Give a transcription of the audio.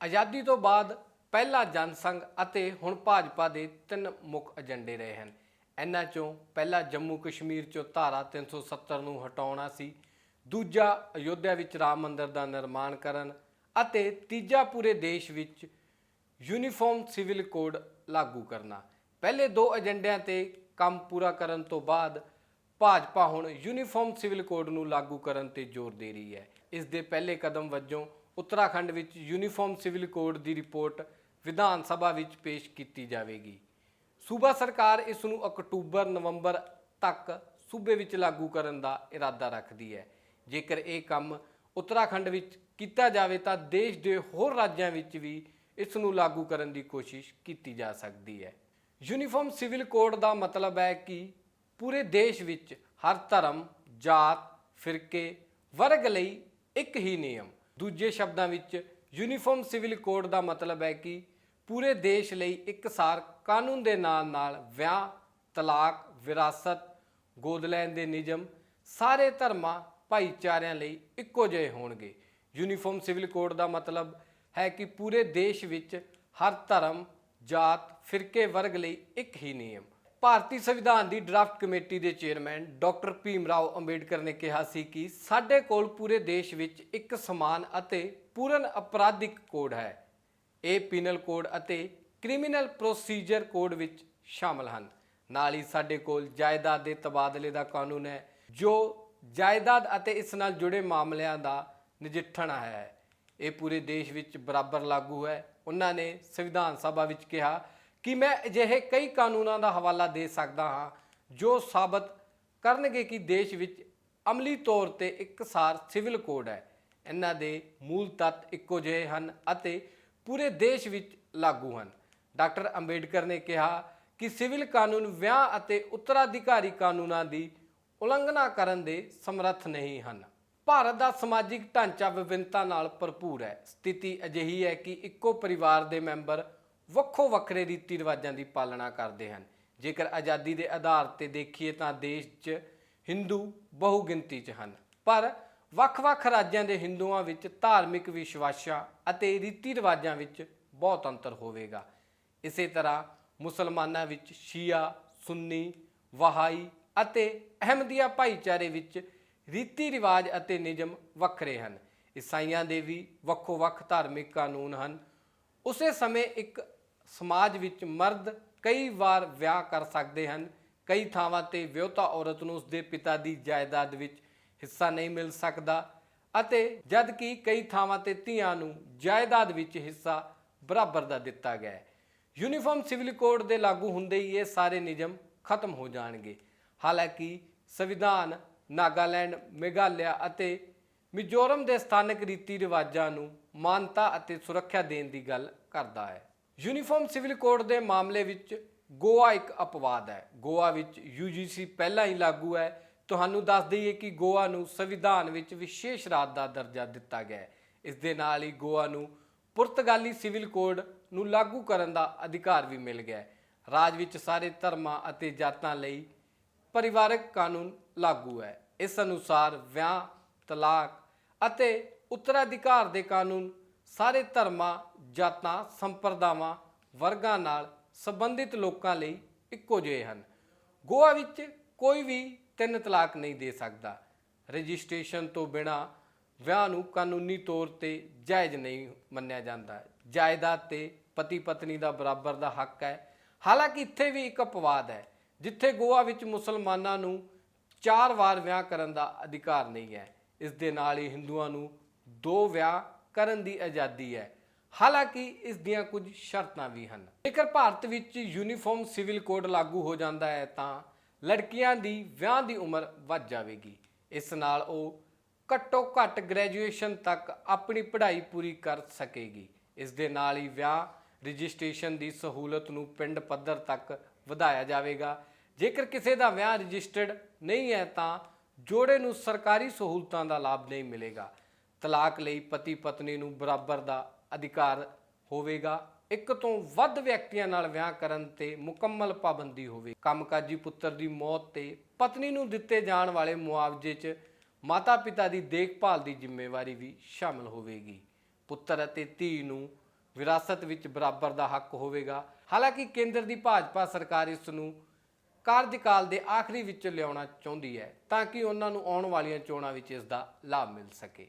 ਆਜ਼ਾਦੀ ਤੋਂ ਬਾਅਦ ਪਹਿਲਾ ਜਨਸੰਘ ਅਤੇ ਹੁਣ ਭਾਜਪਾ ਦੇ ਤਿੰਨ ਮੁੱਖ ਏਜੰਡੇ ਰਹੇ ਹਨ। ਇਹਨਾਂ ਚੋਂ ਪਹਿਲਾ ਜੰਮੂ ਕਸ਼ਮੀਰ ਚੋਂ ਧਾਰਾ 370 ਨੂੰ ਹਟਾਉਣਾ ਸੀ, ਦੂਜਾ ਅਯੋਧਿਆ ਵਿੱਚ ਰਾਮ ਮੰਦਿਰ ਦਾ ਨਿਰਮਾਣ ਕਰਨ ਅਤੇ ਤੀਜਾ ਪੂਰੇ ਦੇਸ਼ ਵਿੱਚ ਯੂਨੀਫਾਰਮ ਸਿਵਲ ਕੋਡ ਲਾਗੂ ਕਰਨਾ। ਪਹਿਲੇ ਦੋ ਏਜੰਡਿਆਂ ਤੇ ਕੰਮ ਪੂਰਾ ਕਰਨ ਤੋਂ ਬਾਅਦ ਭਾਜਪਾ ਹੁਣ ਯੂਨੀਫਾਰਮ ਸਿਵਲ ਕੋਡ ਨੂੰ ਲਾਗੂ ਕਰਨ ਤੇ ਜ਼ੋਰ ਦੇ ਰਹੀ ਹੈ। ਇਸ ਦੇ ਪਹਿਲੇ ਕਦਮ ਵਜੋਂ ਉੱਤਰਾਖੰਡ ਵਿੱਚ ਯੂਨੀਫਾਰਮ ਸਿਵਲ ਕੋਡ ਦੀ ਰਿਪੋਰਟ ਵਿਧਾਨ ਸਭਾ ਵਿੱਚ ਪੇਸ਼ ਕੀਤੀ ਜਾਵੇਗੀ। ਸੂਬਾ ਸਰਕਾਰ ਇਸ ਨੂੰ ਅਕਤੂਬਰ, ਨਵੰਬਰ ਤੱਕ ਸੂਬੇ ਵਿੱਚ ਲਾਗੂ ਕਰਨ ਦਾ ਇਰਾਦਾ ਰੱਖਦੀ ਹੈ। ਜੇਕਰ ਇਹ ਕੰਮ ਉੱਤਰਾਖੰਡ ਵਿੱਚ ਕੀਤਾ ਜਾਵੇ ਤਾਂ ਦੇਸ਼ ਦੇ ਹੋਰ ਰਾਜਾਂ ਵਿੱਚ ਵੀ ਇਸ ਨੂੰ ਲਾਗੂ ਕਰਨ ਦੀ ਕੋਸ਼ਿਸ਼ ਕੀਤੀ ਜਾ ਸਕਦੀ ਹੈ। ਯੂਨੀਫਾਰਮ ਸਿਵਲ ਕੋਡ ਦਾ ਮਤਲਬ ਹੈ ਕਿ ਪੂਰੇ ਦੇਸ਼ ਵਿੱਚ ਹਰ ਧਰਮ, ਜਾਤ, ਫਿਰਕੇ, ਵਰਗ ਲਈ ਇੱਕ ਹੀ ਨਿਯਮ। ਦੂਜੇ ਸ਼ਬਦਾਂ ਵਿੱਚ ਯੂਨੀਫਾਰਮ ਸਿਵਲ ਕੋਡ ਦਾ ਮਤਲਬ ਹੈ ਕਿ ਪੂਰੇ ਦੇਸ਼ ਲਈ ਇੱਕਸਾਰ ਕਾਨੂੰਨ ਦੇ ਨਾਲ ਨਾਲ ਵਿਆਹ, ਤਲਾਕ, ਵਿਰਾਸਤ ਗੋਦ ਲੈਣ ਦੇ ਨਿਯਮ, ਸਾਰੇ ਧਰਮਾਂ, ਭਾਈਚਾਰਿਆਂ ਲਈ ਇੱਕੋ ਜਿਹੇ ਹੋਣਗੇ। ਯੂਨੀਫਾਰਮ ਸਿਵਲ ਕੋਡ ਦਾ ਮਤਲਬ ਹੈ ਕਿ ਪੂਰੇ ਦੇਸ਼ ਵਿੱਚ ਹਰ ਧਰਮ, ਜਾਤ, ਫਿਰਕੇ ਵਰਗ ਲਈ ਇੱਕ ਹੀ ਨਿਯਮ। ਭਾਰਤੀ ਸੰਵਿਧਾਨ ਦੀ ਡਰਾਫਟ ਕਮੇਟੀ ਦੇ ਚੇਅਰਮੈਨ ਡਾਕਟਰ ਭੀਮ ਰਾਓ ਅੰਬੇਡਕਰ ਨੇ ਕਿਹਾ ਸੀ ਕਿ ਸਾਡੇ ਕੋਲ ਪੂਰੇ ਦੇਸ਼ ਵਿੱਚ ਇੱਕ ਸਮਾਨ ਅਤੇ ਪੂਰਨ ਅਪਰਾਧਿਕ ਕੋਡ ਹੈ। ਇਹ ਪੀਨਲ ਕੋਡ ਅਤੇ ਕ੍ਰਿਮੀਨਲ ਪ੍ਰੋਸੀਜਰ ਕੋਡ ਵਿੱਚ ਸ਼ਾਮਲ ਹਨ। ਨਾਲ ਹੀ ਸਾਡੇ ਕੋਲ ਜਾਇਦਾਦ ਦੇ ਤਬਾਦਲੇ ਦਾ ਕਾਨੂੰਨ ਹੈ, ਜੋ ਜਾਇਦਾਦ ਅਤੇ ਇਸ ਨਾਲ ਜੁੜੇ ਮਾਮਲਿਆਂ ਦਾ ਨਜਿੱਠਣਾ ਹੈ। ਇਹ ਪੂਰੇ ਦੇਸ਼ ਵਿੱਚ ਬਰਾਬਰ ਲਾਗੂ ਹੈ। ਉਹਨਾਂ ਨੇ ਸੰਵਿਧਾਨ ਸਭਾ ਵਿੱਚ ਕਿਹਾ ਕਿ ਮੈਂ ਅਜਿਹੇ ਕਈ ਕਾਨੂੰਨਾਂ ਦਾ ਹਵਾਲਾ ਦੇ ਸਕਦਾ ਹਾਂ, ਜੋ ਸਾਬਤ ਕਰਨਗੇ ਕਿ ਦੇਸ਼ ਵਿੱਚ ਅਮਲੀ ਤੌਰ ਤੇ ਇੱਕਸਾਰ ਸਿਵਲ ਕੋਡ ਹੈ। ਇਹਨਾਂ ਦੇ ਮੂਲ ਤੱਤ ਇੱਕੋ ਜਿਹੇ ਹਨ ਅਤੇ ਪੂਰੇ ਦੇਸ਼ ਵਿੱਚ ਲਾਗੂ ਹਨ। ਡਾਕਟਰ ਅੰਬੇਡਕਰ ਨੇ ਕਿਹਾ ਕਿ ਸਿਵਲ ਕਾਨੂੰਨ ਵਿਆਹ ਅਤੇ ਉੱਤਰਾਧਿਕਾਰੀ ਕਾਨੂੰਨਾਂ ਦੀ ਉਲੰਘਣਾ ਕਰਨ ਦੇ ਸਮਰੱਥ ਨਹੀਂ ਹਨ। ਭਾਰਤ ਦਾ ਸਮਾਜਿਕ ਢਾਂਚਾ ਵਿਭਿੰਨਤਾ ਨਾਲ ਭਰਪੂਰ ਹੈ। ਸਥਿਤੀ ਅਜਿਹੀ ਹੈ ਕਿ ਇੱਕੋ ਪਰਿਵਾਰ ਦੇ ਮੈਂਬਰ ਵੱਖੋ ਵੱਖਰੇ ਰੀਤੀ ਰਿਵਾਜਾਂ ਦੀ ਪਾਲਣਾ ਕਰਦੇ ਹਨ। ਜੇਕਰ ਆਜ਼ਾਦੀ ਦੇ ਆਧਾਰ ਤੇ ਦੇਖੀਏ ਤਾਂ ਦੇਸ਼ 'ਚ ਹਿੰਦੂ ਬਹੁ ਗਿਣਤੀ 'ਚ ਹਨ। ਪਰ ਵੱਖ-ਵੱਖ ਰਾਜਾਂ ਦੇ ਹਿੰਦੂਆਂ ਵਿੱਚ ਧਾਰਮਿਕ ਵਿਸ਼ਵਾਸਾਂ ਅਤੇ ਰੀਤੀ ਰਿਵਾਜਾਂ ਵਿੱਚ ਬਹੁਤ ਅੰਤਰ ਹੋਵੇਗਾ। ਇਸੇ ਤਰ੍ਹਾਂ ਮੁਸਲਮਾਨਾਂ ਵਿੱਚ ਸ਼ੀਆ, ਸੁੰਨੀ, ਵਹਾਈ ਅਤੇ ਅਹਿਮਦੀਆ ਭਾਈਚਾਰੇ ਵਿੱਚ ਰੀਤੀ ਰਿਵਾਜ ਅਤੇ ਨਿਯਮ ਵੱਖਰੇ ਹਨ। ਈਸਾਈਆਂ ਦੇ ਵੀ ਵੱਖੋ-ਵੱਖ ਧਾਰਮਿਕ ਕਾਨੂੰਨ ਹਨ। ਉਸੇ ਸਮੇਂ ਇੱਕ ਸਮਾਜ ਵਿੱਚ ਮਰਦ ਕਈ ਵਾਰ ਵਿਆਹ ਕਰ ਸਕਦੇ ਹਨ। ਕਈ ਥਾਵਾਂ ਤੇ ਵਿਆਹੁਤਾ ਔਰਤ ਨੂੰ ਉਸਦੇ ਪਿਤਾ ਦੀ ਜਾਇਦਾਦ ਵਿੱਚ ਹਿੱਸਾ ਨਹੀਂ ਮਿਲ ਸਕਦਾ ਅਤੇ ਜਦ ਕਿ ਕਈ ਥਾਵਾਂ ਤੇ ਧੀਆਂ ਨੂੰ ਜਾਇਦਾਦ ਵਿੱਚ ਹਿੱਸਾ ਬਰਾਬਰ ਦਾ ਦਿੱਤਾ ਗਿਆ ਹੈ। ਯੂਨੀਫਾਰਮ ਸਿਵਲ ਕੋਡ ਦੇ ਲਾਗੂ ਹੁੰਦੇ ਹੀ ਇਹ ਸਾਰੇ ਨਿਯਮ ਖਤਮ ਹੋ ਜਾਣਗੇ। ਹਾਲਾਂਕਿ ਸੰਵਿਧਾਨ, ਨਾਗਾਲੈਂਡ, ਮੇਘਾਲਿਆ ਅਤੇ ਮਿਜ਼ੋਰਮ ਦੇ ਸਥਾਨਕ ਰੀਤੀ ਰਿਵਾਜਾਂ ਨੂੰ ਮਾਨਤਾ ਅਤੇ ਸੁਰੱਖਿਆ ਦੇਣ ਦੀ ਗੱਲ ਕਰਦਾ ਹੈ। ਯੂਨੀਫਾਰਮ ਸਿਵਲ ਕੋਡ ਦੇ ਮਾਮਲੇ ਵਿੱਚ ਗੋਆ ਇੱਕ ਅਪਵਾਦ ਹੈ। ਗੋਆ ਵਿੱਚ ਯੂਜੀਸੀ ਪਹਿਲਾਂ ਹੀ ਲਾਗੂ ਹੈ। ਤੁਹਾਨੂੰ ਦੱਸ ਦਈਏ ਕਿ ਗੋਆ ਨੂੰ ਸੰਵਿਧਾਨ ਵਿੱਚ ਵਿਸ਼ੇਸ਼ ਰਾਜ ਦਾ ਦਰਜਾ ਦਿੱਤਾ ਗਿਆ ਹੈ। ਇਸ ਦੇ ਨਾਲ ਹੀ ਗੋਆ ਨੂੰ ਪੁਰਤਗਾਲੀ ਸਿਵਲ ਕੋਡ ਨੂੰ ਲਾਗੂ ਕਰਨ ਦਾ ਅਧਿਕਾਰ ਵੀ ਮਿਲ ਗਿਆ ਹੈ। ਰਾਜ ਵਿੱਚ ਸਾਰੇ ਧਰਮਾਂ ਅਤੇ ਜਾਤਾਂ ਲਈ ਪਰਿਵਾਰਕ ਕਾਨੂੰਨ ਲਾਗੂ ਹੈ। ਇਸ ਅਨੁਸਾਰ ਵਿਆਹ, ਤਲਾਕ ਅਤੇ ਉੱਤਰਾਧਿਕਾਰ ਦੇ ਕਾਨੂੰਨ ਸਾਰੇ ਧਰਮਾਂ, ਜਾਤਾਂ, ਸੰਪਰਦਾਵਾਂ, ਵਰਗਾਂ ਨਾਲ ਸੰਬੰਧਿਤ ਲੋਕਾਂ ਲਈ ਇੱਕੋ ਜਿਹੇ ਹਨ। ਗੋਆ ਵਿੱਚ ਕੋਈ ਵੀ ਤਿੰਨ ਤਲਾਕ ਨਹੀਂ ਦੇ ਸਕਦਾ। ਰਜਿਸਟ੍ਰੇਸ਼ਨ ਤੋਂ ਬਿਨਾ ਵਿਆਹ ਨੂੰ ਕਾਨੂੰਨੀ ਤੌਰ ਤੇ ਜਾਇਜ਼ ਨਹੀਂ ਮੰਨਿਆ ਜਾਂਦਾ। ਜਾਇਦਾਦ ਤੇ ਪਤੀ ਪਤਨੀ ਦਾ ਬਰਾਬਰ ਦਾ ਹੱਕ ਹੈ। ਹਾਲਾਂਕਿ ਇੱਥੇ ਵੀ ਇੱਕ ਅਪਵਾਦ ਹੈ, ਜਿੱਥੇ ਗੋਆ ਵਿੱਚ ਮੁਸਲਮਾਨਾਂ ਨੂੰ ਚਾਰ ਵਾਰ ਵਿਆਹ ਕਰਨ ਦਾ ਅਧਿਕਾਰ ਨਹੀਂ ਹੈ। ਇਸ ਦੇ ਨਾਲ ਹੀ ਹਿੰਦੂਆਂ ਨੂੰ ਦੋ ਵਿਆਹ ਕਰਨ ਦੀ ਆਜ਼ਾਦੀ ਹੈ। ਹਾਲਾਂਕਿ ਇਸ ਦੀਆਂ ਕੁਝ ਸ਼ਰਤਾਂ ਵੀ ਹਨ। ਜੇਕਰ ਭਾਰਤ ਵਿੱਚ ਯੂਨੀਫਾਰਮ ਸਿਵਲ ਕੋਡ ਲਾਗੂ ਹੋ ਜਾਂਦਾ ਹੈ, ਤਾਂ ਲੜਕੀਆਂ ਦੀ ਵਿਆਹ ਦੀ ਉਮਰ ਵੱਧ ਜਾਵੇਗੀ। ਇਸ ਨਾਲ ਉਹ ਘੱਟੋ ਘੱਟ ਗ੍ਰੈਜੂਏਸ਼ਨ ਤੱਕ ਆਪਣੀ ਪੜ੍ਹਾਈ ਪੂਰੀ ਕਰ ਸਕੇਗੀ। ਇਸ ਦੇ ਨਾਲ ਹੀ ਵਿਆਹ ਰਜਿਸਟ੍ਰੇਸ਼ਨ ਦੀ ਸਹੂਲਤ ਨੂੰ ਪਿੰਡ ਪੱਧਰ ਤੱਕ ਵਧਾਇਆ ਜਾਵੇਗਾ। ਜੇਕਰ ਕਿਸੇ ਦਾ ਵਿਆਹ ਰਜਿਸਟਰਡ ਨਹੀਂ ਹੈ, ਤਾਂ ਜੋੜੇ ਨੂੰ ਸਰਕਾਰੀ ਸਹੂਲਤਾਂ ਦਾ ਲਾਭ ਨਹੀਂ ਮਿਲੇਗਾ। ਤਲਾਕ ਲਈ ਪਤੀ ਪਤਨੀ ਨੂੰ ਬਰਾਬਰ ਦਾ ਅਧਿਕਾਰ ਹੋਵੇਗਾ। ਇੱਕ ਤੋਂ ਵੱਧ ਵਿਅਕਤੀਆਂ ਨਾਲ ਵਿਆਹ ਕਰਨ ਤੇ ਮੁਕੰਮਲ ਪਾਬੰਦੀ ਹੋਵੇ। ਕੰਮਕਾਜੀ ਪੁੱਤਰ ਦੀ ਮੌਤ ਤੇ ਪਤਨੀ ਨੂੰ ਦਿੱਤੇ ਜਾਣ ਵਾਲੇ ਮੁਆਵਜ਼ੇ 'ਚ ਮਾਤਾ-ਪਿਤਾ ਦੀ ਦੇਖਭਾਲ ਦੀ ਜ਼ਿੰਮੇਵਾਰੀ ਵੀ ਸ਼ਾਮਲ ਹੋਵੇਗੀ। ਪੁੱਤਰ ਅਤੇ ਧੀ ਨੂੰ ਵਿਰਾਸਤ ਵਿੱਚ ਬਰਾਬਰ ਦਾ ਹੱਕ ਹੋਵੇਗਾ। ਹਾਲਾਂਕਿ ਕੇਂਦਰ ਦੀ ਭਾਜਪਾ ਸਰਕਾਰ ਇਸ ਨੂੰ ਕਾਰਜਕਾਲ ਦੇ ਆਖਰੀ ਵਿੱਚ ਲਿਆਉਣਾ ਚਾਹੁੰਦੀ ਹੈ ਤਾਂ ਕਿ ਉਹਨਾਂ ਨੂੰ ਆਉਣ ਵਾਲੀਆਂ ਚੋਣਾਂ ਵਿੱਚ ਇਸ ਦਾ ਲਾਭ ਮਿਲ ਸਕੇ।